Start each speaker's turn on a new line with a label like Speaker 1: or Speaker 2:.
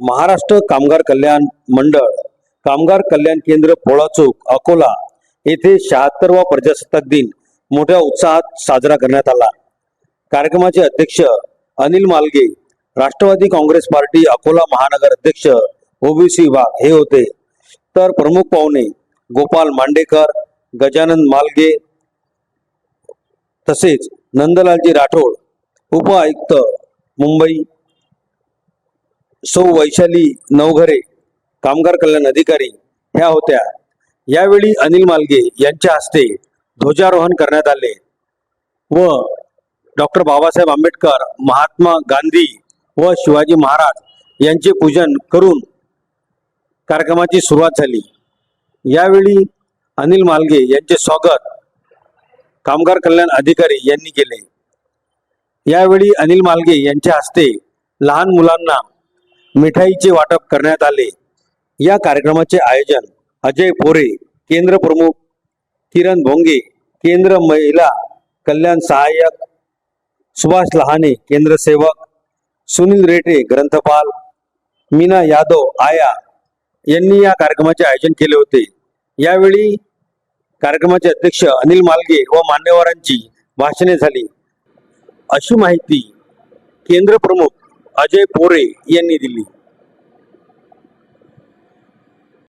Speaker 1: महाराष्ट्र कामगार कल्याण मंडळ कामगार कल्याण केंद्र पोळाचौक अकोला येथे शहात्तरवा प्रजासत्ताक दिन मोठ्या उत्साहात साजरा करण्यात आला. कार्यक्रमाचे अध्यक्ष अनिल मालगे राष्ट्रवादी काँग्रेस पार्टी अकोला महानगर अध्यक्ष ओबीसी वाघ हे होते. तर प्रमुख पाहुणे गोपाल मांडेकर गजानन मालगे तसेच नंदलालजी राठोड उप आयुक्त मुंबई सौ वैशाली नवघरे कामगार कल्याण अधिकारी ह्या होत्या. यावेळी अनिल मालगे यांच्या हस्ते ध्वजारोहण करण्यात आले व डॉक्टर बाबासाहेब आंबेडकर महात्मा गांधी व शिवाजी महाराज यांचे पूजन करून कार्यक्रमाची सुरुवात झाली. यावेळी अनिल मालगे यांचे स्वागत कामगार कल्याण अधिकारी यांनी केले. यावेळी अनिल मालगे यांच्या हस्ते लहान मुलांना मिठाईचे वाटप करण्यात आले. या कार्यक्रमाचे आयोजन अजय पोरे केंद्र प्रमुख किरण भोंगे केंद्र महिला कल्याण सहाय्यक सुभाष लहाने केंद्र सेवक सुनील रेटे ग्रंथपाल मीना यादव आया यांनी या कार्यक्रमाचे आयोजन केले होते. यावेळी कार्यक्रमाचे अध्यक्ष अनिल मालगे व मान्यवरांची भाषणे झाली. अशी माहिती केंद्र प्रमुख अजय पोरे यांनी दिली.